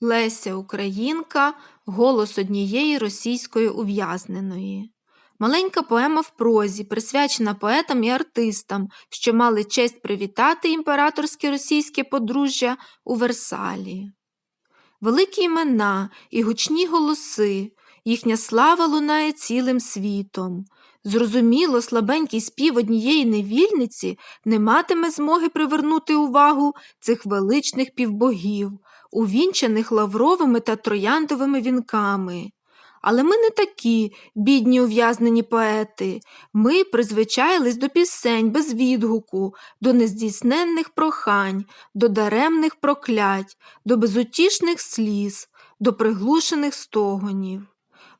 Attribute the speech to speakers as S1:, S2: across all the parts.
S1: Леся Українка голос однієї російської ув'язненої. Маленька поема в прозі, присвячена поетам і артистам, що мали честь привітати імператорське російське подружжя у Версалі. Великі імена і гучні голоси, їхня слава лунає цілим світом. Зрозуміло, слабенький спів однієї невільниці не матиме змоги привернути увагу цих величних півбогів, увінчаних лавровими та трояндовими вінками. Але ми не такі, бідні ув'язнені поети. Ми призвичаїлись до пісень без відгуку, до нездійсненних прохань, до даремних проклять, до безутішних сліз, до приглушених стогонів.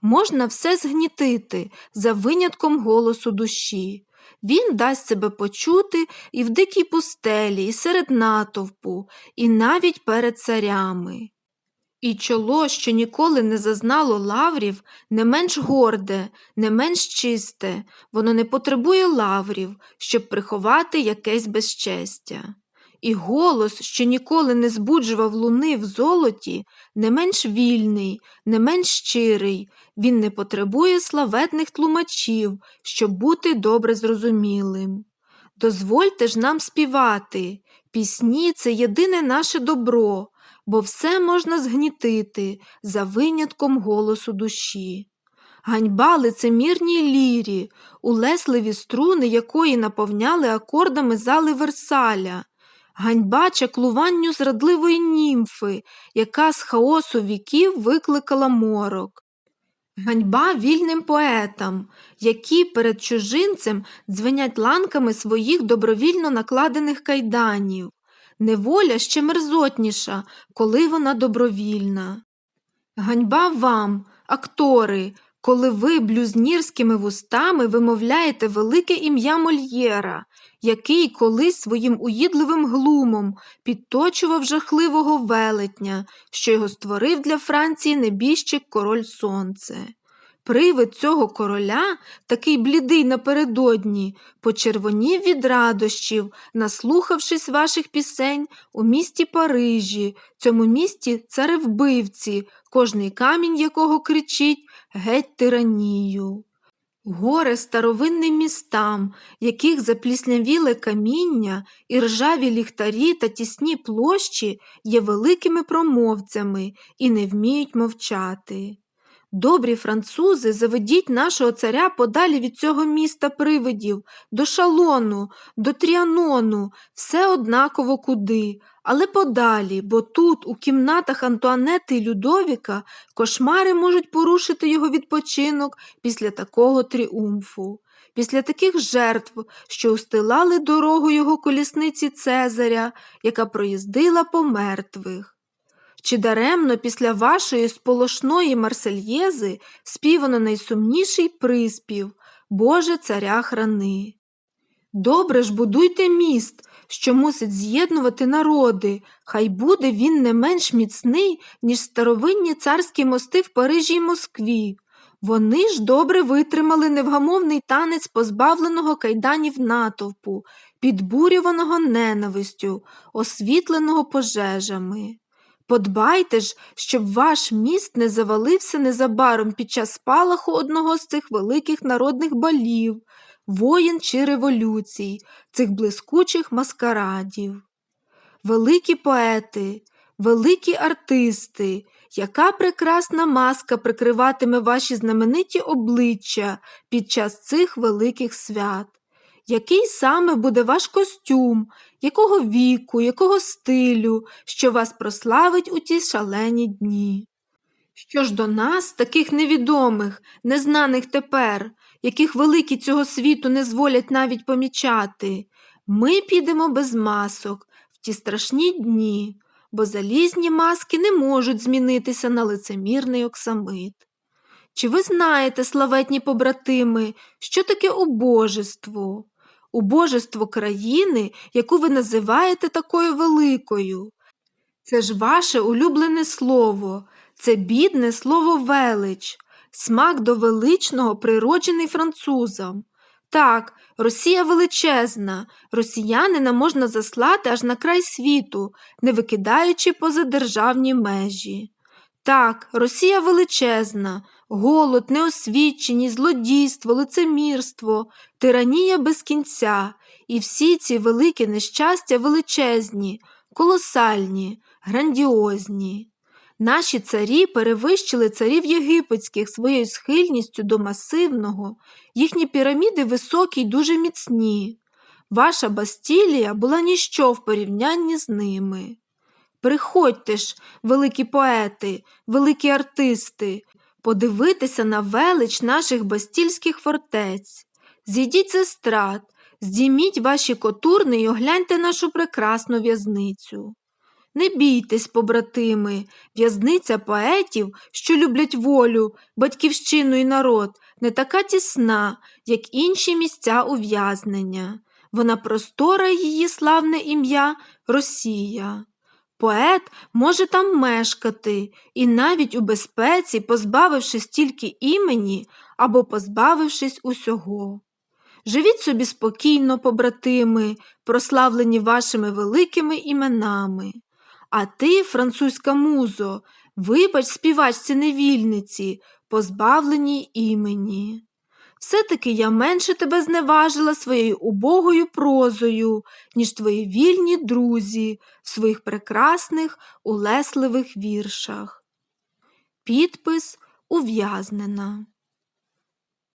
S1: Можна все згнітити за винятком голосу душі. Він дасть себе почути і в дикій пустелі, і серед натовпу, і навіть перед царями. І чоло, що ніколи не зазнало лаврів, не менш горде, не менш чисте, воно не потребує лаврів, щоб приховати якесь безчестя. І голос, що ніколи не збуджував луни в золоті, не менш вільний, не менш щирий, він не потребує славетних тлумачів, щоб бути добре зрозумілим. Дозвольте ж нам співати, пісні це єдине наше добро, бо все можна згнітити за винятком голосу душі. Ганьба лицемірній лірі, улесливі струни якої наповняли акордами зали Версаля, ганьба чаклуванню зрадливої німфи, яка з хаосу віків викликала морок. Ганьба вільним поетам, які перед чужинцем дзвенять ланками своїх добровільно накладених кайданів. Неволя ще мерзотніша, коли вона добровільна. Ганьба вам, актори, коли ви блюзнірськими вустами вимовляєте велике ім'я Мольєра, який колись своїм уїдливим глумом підточував жахливого велетня, що його створив для Франції небіжчик король сонце. Привид цього короля, такий блідий напередодні, почервонів від радощів, наслухавшись ваших пісень у місті Парижі, цьому місті царевбивці, кожний камінь якого кричить геть тиранію. Горе старовинним містам, яких запліснявіле каміння, і ржаві ліхтарі та тісні площі є великими промовцями і не вміють мовчати. Добрі французи, заведіть нашого царя подалі від цього міста привидів, до шалону, до тріанону, все однаково куди, але подалі, бо тут, у кімнатах Антуанети і Людовіка, кошмари можуть порушити його відпочинок після такого тріумфу, після таких жертв, що устилали дорогу його колісниці Цезаря, яка проїздила по мертвих. Чи даремно після вашої сполошної марсельєзи співано найсумніший приспів Боже царя храни? Добре ж будуйте міст, що мусить з'єднувати народи, хай буде він не менш міцний, ніж старовинні царські мости в Парижі й Москві. Вони ж добре витримали невгамовний танець позбавленого кайданів натовпу, підбурюваного ненавистю, освітленого пожежами. Подбайте ж, щоб ваш міст не завалився незабаром під час спалаху одного з цих великих народних балів, воїн чи революцій, цих блискучих маскарадів. Великі поети, великі артисти, яка прекрасна маска прикриватиме ваші знамениті обличчя під час цих великих свят який саме буде ваш костюм, якого віку, якого стилю, що вас прославить у ті шалені дні. Що ж до нас, таких невідомих, незнаних тепер, яких великі цього світу не зволять навіть помічати, ми підемо без масок в ті страшні дні, бо залізні маски не можуть змінитися на лицемірний оксамит. Чи ви знаєте, славетні побратими, що таке убожество? Убожество країни, яку ви називаєте такою великою. Це ж ваше улюблене слово, це бідне слово велич, смак до величного, природжений французам. Так, Росія величезна, росіянина можна заслати аж на край світу, не викидаючи поза державні межі. Так, Росія величезна, голод, неосвіченість, злодійство, лицемірство, тиранія без кінця, і всі ці великі нещастя величезні, колосальні, грандіозні. Наші царі перевищили царів єгипетських своєю схильністю до масивного, їхні піраміди високі й дуже міцні. Ваша Бастілія була ніщо в порівнянні з ними. Приходьте ж, великі поети, великі артисти, подивитися на велич наших бастільських фортець. Зійдіть з естрад, здійміть ваші котурни й огляньте нашу прекрасну в'язницю. Не бійтесь, побратими, в'язниця поетів, що люблять волю, батьківщину і народ, не така тісна, як інші місця ув'язнення. Вона простора її славне ім'я Росія. Поет може там мешкати і навіть у безпеці, позбавившись тільки імені або позбавившись усього. Живіть собі спокійно, побратими, прославлені вашими великими іменами. А ти, французька музо, вибач співачці невільниці, позбавленій імені. Все-таки я менше тебе зневажила своєю убогою прозою, ніж твої вільні друзі в своїх прекрасних, улесливих віршах. Підпис ув'язнена.